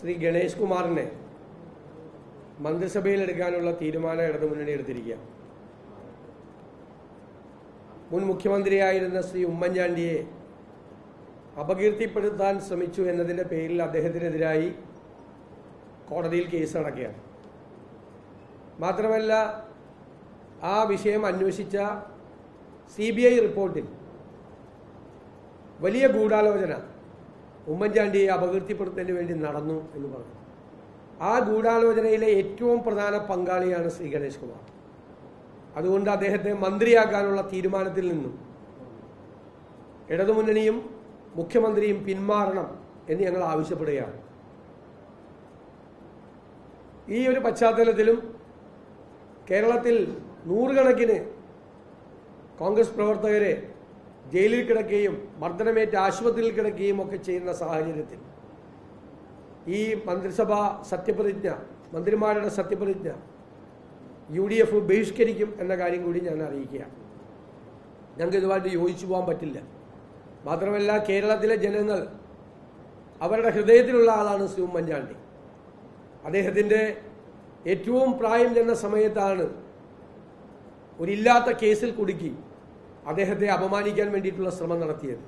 ശ്രീ ഗണേഷ് കുമാറിനെ മന്ത്രിസഭയിൽ എടുക്കാനുള്ള തീരുമാനം ഇടതുമുന്നണി എടുത്തിരിക്കുക. മുൻ മുഖ്യമന്ത്രിയായിരുന്ന ശ്രീ ഉമ്മൻചാണ്ടിയെ അപകീർത്തിപ്പെടുത്താൻ ശ്രമിച്ചു എന്നതിന്റെ പേരിൽ അദ്ദേഹത്തിനെതിരായി കോടതിയിൽ കേസ് നടക്കുകയാണ്. മാത്രമല്ല ആ വിഷയം അന്വേഷിച്ച സി ബി ഐ റിപ്പോർട്ടിൽ വലിയ ഗൂഢാലോചന ഉമ്മൻചാണ്ടിയെ അപകീർത്തിപ്പെടുത്തുന്നതിന് വേണ്ടി നടന്നു എന്ന് പറഞ്ഞു. ആ ഗൂഢാലോചനയിലെ ഏറ്റവും പ്രധാന പങ്കാളിയാണ് ശ്രീ ഗണേഷ് കുമാർ. അതുകൊണ്ട് അദ്ദേഹത്തെ മന്ത്രിയാക്കാനുള്ള തീരുമാനത്തിൽ നിന്നും ഇടതുമുന്നണിയും മുഖ്യമന്ത്രിയും പിന്മാറണം എന്ന് ഞങ്ങൾ ആവശ്യപ്പെടുകയാണ്. ഈ ഒരു പശ്ചാത്തലത്തിലും കേരളത്തിൽ നൂറുകണക്കിന് കോൺഗ്രസ് പ്രവർത്തകരെ ജയിലിൽ കിടക്കുകയും മർദ്ദനമേറ്റ് ആശുപത്രിയിൽ കിടക്കുകയും ഒക്കെ ചെയ്യുന്ന സാഹചര്യത്തിൽ ഈ മന്ത്രിസഭ സത്യപ്രതിജ്ഞ മന്ത്രിമാരുടെ സത്യപ്രതിജ്ഞ യു ഡി എഫ് ബഹിഷ്കരിക്കും എന്ന കാര്യം കൂടി ഞാൻ അറിയിക്കുകയാണ്. ഞങ്ങൾക്ക് ഇതുമായിട്ട് യോജിച്ചു പോകാൻ പറ്റില്ല. മാത്രമല്ല കേരളത്തിലെ ജനങ്ങൾ അവരുടെ ഹൃദയത്തിലുള്ള ആളാണ് ശ്രീ ഉമ്മൻചാണ്ടി. അദ്ദേഹത്തിന്റെ ഏറ്റവും പ്രായം ചെന്ന സമയത്താണ് ഒരില്ലാത്ത കേസിൽ കുടുക്കി അദ്ദേഹത്തെ അപമാനിക്കാൻ വേണ്ടിയിട്ടുള്ള ശ്രമം നടത്തിയത്.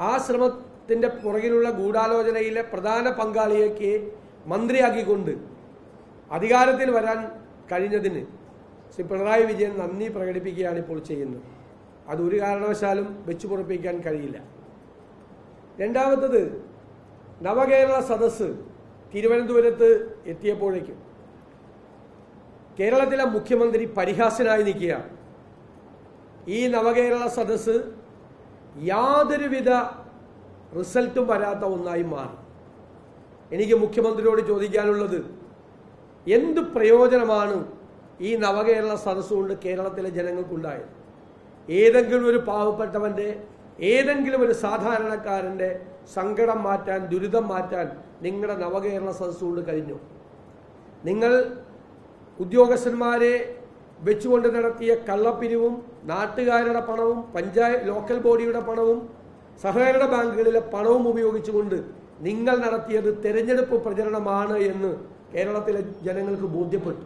ആ ശ്രമത്തിന്റെ പുറകിലുള്ള ഗൂഢാലോചനയിലെ പ്രധാന പങ്കാളിയേക്ക് മന്ത്രിയാക്കിക്കൊണ്ട് അധികാരത്തിൽ വരാൻ കഴിഞ്ഞതിന് ശ്രീ പിണറായി വിജയൻ നന്ദി പ്രകടിപ്പിക്കുകയാണ് ഇപ്പോൾ ചെയ്യുന്നത്. അത് ഒരു കാരണവശാലും വെച്ചു പുറപ്പിക്കാൻ കഴിയില്ല. രണ്ടാമത്തത് നവകേരള സദസ്സ് തിരുവനന്തപുരത്ത് എത്തിയപ്പോഴേക്കും കേരളത്തിലെ മുഖ്യമന്ത്രി പരിഹാസനായി നിൽക്കുകയാണ്. ഈ നവകേരള സദസ്സ് യാതൊരുവിധ റിസൾട്ടും വരാത്ത ഒന്നായി മാറി. എനിക്ക് മുഖ്യമന്ത്രിയോട് ചോദിക്കാനുള്ളത് എന്ത് പ്രയോജനമാണ് ഈ നവകേരള സദസ്സ് കൊണ്ട് കേരളത്തിലെ ജനങ്ങൾക്കുണ്ടായത്? ഏതെങ്കിലും ഒരു പാവപ്പെട്ടവന്റെ ഏതെങ്കിലും ഒരു സാധാരണക്കാരന്റെ സങ്കടം മാറ്റാൻ ദുരിതം മാറ്റാൻ നിങ്ങളുടെ നവകേരള സദസ്സുകൊണ്ട് കഴിഞ്ഞു. നിങ്ങൾ ഉദ്യോഗസ്ഥന്മാരെ വെച്ചുകൊണ്ട് നടത്തിയ കള്ളപ്പിരിവും നാട്ടുകാരുടെ പണവും പഞ്ചായത്ത് ലോക്കൽ ബോഡിയുടെ പണവും സഹകരണ ബാങ്കുകളിലെ പണവും ഉപയോഗിച്ചുകൊണ്ട് നിങ്ങൾ നടത്തിയത് തെരഞ്ഞെടുപ്പ് പ്രചരണമാണ് എന്ന് കേരളത്തിലെ ജനങ്ങൾക്ക് ബോധ്യപ്പെട്ടു.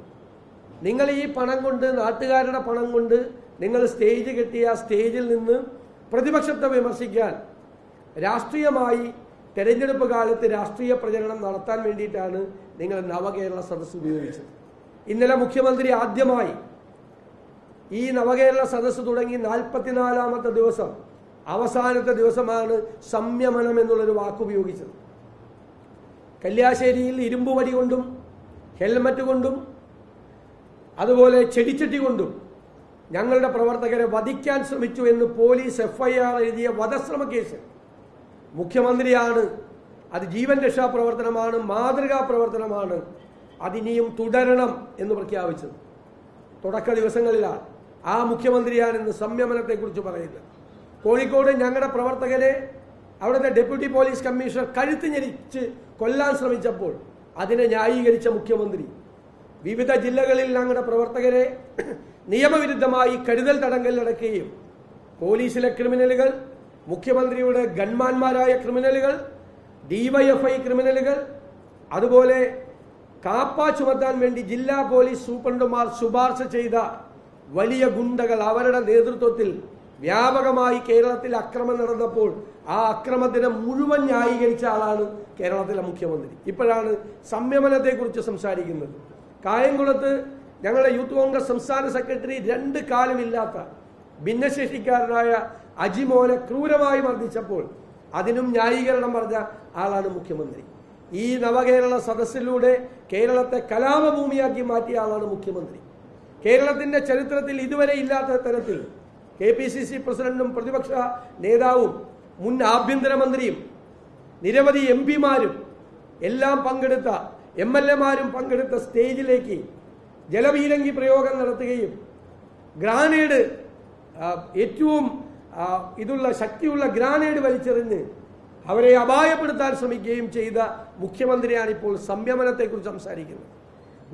നിങ്ങൾ ഈ പണം കൊണ്ട് നാട്ടുകാരുടെ പണം കൊണ്ട് നിങ്ങൾ സ്റ്റേജ് കെട്ടിയ സ്റ്റേജിൽ നിന്ന് പ്രതിപക്ഷത്തെ വിമർശിക്കാൻ രാഷ്ട്രീയമായി തെരഞ്ഞെടുപ്പ് കാലത്ത് രാഷ്ട്രീയ പ്രചരണം നടത്താൻ വേണ്ടിയിട്ടാണ് നിങ്ങൾ നവകേരള സദസ്സ് ഉപയോഗിച്ചത്. ഇന്നലെ മുഖ്യമന്ത്രി ആദ്യമായി ഈ നവകേരള സദസ്സ് തുടങ്ങി നാൽപ്പത്തിനാലാമത്തെ ദിവസം അവസാനത്തെ ദിവസമാണ് സംയമനം എന്നുള്ളൊരു വാക്കുപയോഗിച്ചത്. കല്യാശ്ശേരിയിൽ ഇരുമ്പ് വടി കൊണ്ടും ഹെൽമറ്റ് കൊണ്ടും അതുപോലെ ചെടിച്ചട്ടി കൊണ്ടും ഞങ്ങളുടെ പ്രവർത്തകരെ വധിക്കാൻ ശ്രമിച്ചു എന്ന് പോലീസ് എഫ്ഐആർ എഴുതിയ വധശ്രമ കേസ്. മുഖ്യമന്ത്രിയാണ് അത് ജീവൻ രക്ഷാ പ്രവർത്തനമാണ് മാതൃകാ പ്രവർത്തനമാണ് അതിനിയും തുടരണം എന്ന് പ്രഖ്യാപിച്ചത്. തുടക്ക ദിവസങ്ങളിലാണ്. ആ മുഖ്യമന്ത്രിയാണ് ഇന്ന് സംയമനത്തെക്കുറിച്ച് പറയുന്നത്. കോഴിക്കോട് ഞങ്ങളുടെ പ്രവർത്തകരെ അവിടുത്തെ ഡെപ്യൂട്ടി പോലീസ് കമ്മീഷണർ കഴുത്ത് ഞെരിച്ച് കൊല്ലാൻ ശ്രമിച്ചപ്പോൾ അതിനെ ന്യായീകരിച്ച മുഖ്യമന്ത്രി. വിവിധ ജില്ലകളിൽ ഞങ്ങളുടെ പ്രവർത്തകരെ നിയമവിരുദ്ധമായി കരുതൽ തടങ്കലിലടക്കുകയും പോലീസിലെ ക്രിമിനലുകൾ മുഖ്യമന്ത്രിയുടെ ഗൺമാന്മാരായ ക്രിമിനലുകൾ ഡിവൈഎഫ്ഐ ക്രിമിനലുകൾ അതുപോലെ കാപ്പ ചുമത്താൻ വേണ്ടി ജില്ലാ പോലീസ് സൂപ്രണ്ടുമാർ ശുപാർശ ചെയ്ത വലിയ ഗുണ്ടകൾ അവരുടെ നേതൃത്വത്തിൽ വ്യാപകമായി കേരളത്തിൽ അക്രമം നടന്നപ്പോൾ ആ അക്രമത്തിനെ മുഴുവൻ ന്യായീകരിച്ച ആളാണ് കേരളത്തിലെ മുഖ്യമന്ത്രി. ഇപ്പോഴാണ് സംയമനത്തെക്കുറിച്ച് സംസാരിക്കുന്നത്. കായംകുളത്ത് ഞങ്ങളുടെ യൂത്ത് കോൺഗ്രസ് സംസ്ഥാന സെക്രട്ടറി രണ്ട് കാലമില്ലാത്ത ഭിന്നശേഷിക്കാരനായ അജിമോനെ ക്രൂരമായി മർദ്ദിച്ചപ്പോൾ അതിനും ന്യായീകരണം പറഞ്ഞ ആളാണ് മുഖ്യമന്ത്രി. ഈ നവകേരള സദസ്സിലൂടെ കേരളത്തെ കലാപഭൂമിയാക്കി മാറ്റിയ ആളാണ് മുഖ്യമന്ത്രി. കേരളത്തിന്റെ ചരിത്രത്തിൽ ഇതുവരെ ഇല്ലാത്ത തരത്തിൽ കെ പി സി സി പ്രസിഡന്റും പ്രതിപക്ഷ നേതാവും മുൻ ആഭ്യന്തരമന്ത്രിയും നിരവധി എം പിമാരും എല്ലാം പങ്കെടുത്ത എം എൽ എമാരും പങ്കെടുത്ത സ്റ്റേജിലേക്ക് ജലപീരങ്കി പ്രയോഗം നടത്തുകയും ഗ്രാനേഡ് ഏറ്റവും ഇതുള്ള ശക്തിയുള്ള ഗ്രാനേഡ് വലിച്ചെറിഞ്ഞ് അവരെ അപായപ്പെടുത്താൻ ശ്രമിക്കുകയും ചെയ്ത മുഖ്യമന്ത്രിയാണ് ഇപ്പോൾ സംയമനത്തെക്കുറിച്ച് സംസാരിക്കുന്നത്.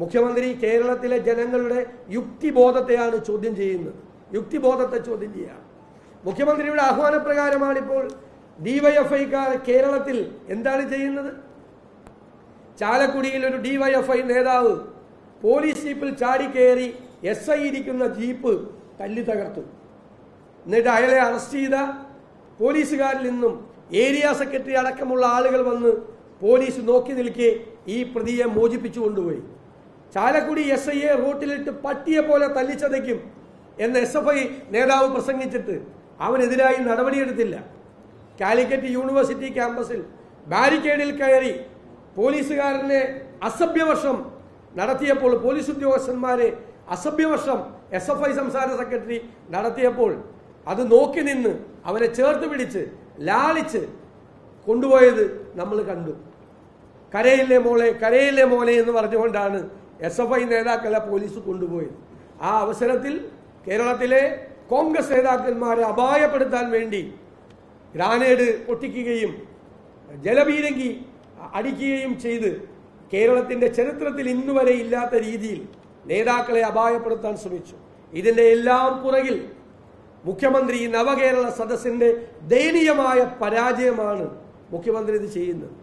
മുഖ്യമന്ത്രി കേരളത്തിലെ ജനങ്ങളുടെ യുക്തിബോധത്തെയാണ് ചോദ്യം ചെയ്യുന്നത്. യുക്തിബോധത്തെ ചോദ്യം ചെയ്യുകയാണ്. മുഖ്യമന്ത്രിയുടെ ആഹ്വാനപ്രകാരമാണിപ്പോൾ ഡിവൈഎഫ്ഐക്കാർ കേരളത്തിൽ എന്താണ് ചെയ്യുന്നത്? ചാലക്കുടിയിൽ ഒരു ഡിവൈഎഫ്ഐ നേതാവ് പോലീസ് ജീപ്പിൽ ചാടിക്കയറി എസ് ഐ ഇരിക്കുന്ന ജീപ്പ് തല്ലി തകർത്തു. എന്നിട്ട് അയാളെ അറസ്റ്റ് ചെയ്ത പോലീസുകാരിൽ നിന്നും ഏരിയ സെക്രട്ടറി അടക്കമുള്ള ആളുകൾ വന്ന് പോലീസ് നോക്കി നിൽക്കെ ഈ പ്രതിയെ മോചിപ്പിച്ചു കൊണ്ടുപോയി. ചാലക്കുടി എസ് ഐയെ റോട്ടിലിട്ട് പട്ടിയെ പോലെ തല്ലിച്ചതയ്ക്കും എന്ന് എസ് എഫ് ഐ നേതാവ് പ്രസംഗിച്ചിട്ട് അവനെതിരായി നടപടിയെടുത്തില്ല. കാലിക്കറ്റ് യൂണിവേഴ്സിറ്റി ക്യാമ്പസിൽ ബാരിക്കേഡിൽ കയറി പോലീസുകാരനെ അസഭ്യവർഷം നടത്തിയപ്പോൾ പോലീസ് ഉദ്യോഗസ്ഥന്മാരെ അസഭ്യവർഷം എസ് എഫ് ഐ സംസ്ഥാന സെക്രട്ടറി നടത്തിയപ്പോൾ അത് നോക്കി നിന്ന് അവനെ ചേർത്ത് പിടിച്ച് ലാളിച്ച് കൊണ്ടുപോയത് നമ്മൾ കണ്ടു. കരയില്ലേ മോളെ കരയില്ലേ മോളെ എന്ന് പറഞ്ഞുകൊണ്ടാണ് എസ് എഫ് ഐ നേതാക്കളെ പോലീസ് കൊണ്ടുപോയത് ആ അവസരത്തിൽ കേരളത്തിലെ കോൺഗ്രസ് നേതാക്കന്മാരെ അപായപ്പെടുത്താൻ വേണ്ടി ഗ്രാനേഡ് പൊട്ടിക്കുകയും ജലപീരങ്കി അടിക്കുകയും ചെയ്ത് കേരളത്തിന്റെ ചരിത്രത്തിൽ ഇന്നുവരെ ഇല്ലാത്ത രീതിയിൽ നേതാക്കളെ അപായപ്പെടുത്താൻ ശ്രമിച്ചു. ഇതിന്റെ എല്ലാം പുറകിൽ മുഖ്യമന്ത്രി നവകേരള സദസ്സിന്റെ ദയനീയമായ പരാജയമാണ് മുഖ്യമന്ത്രി ഇത് ചെയ്യുന്നത്.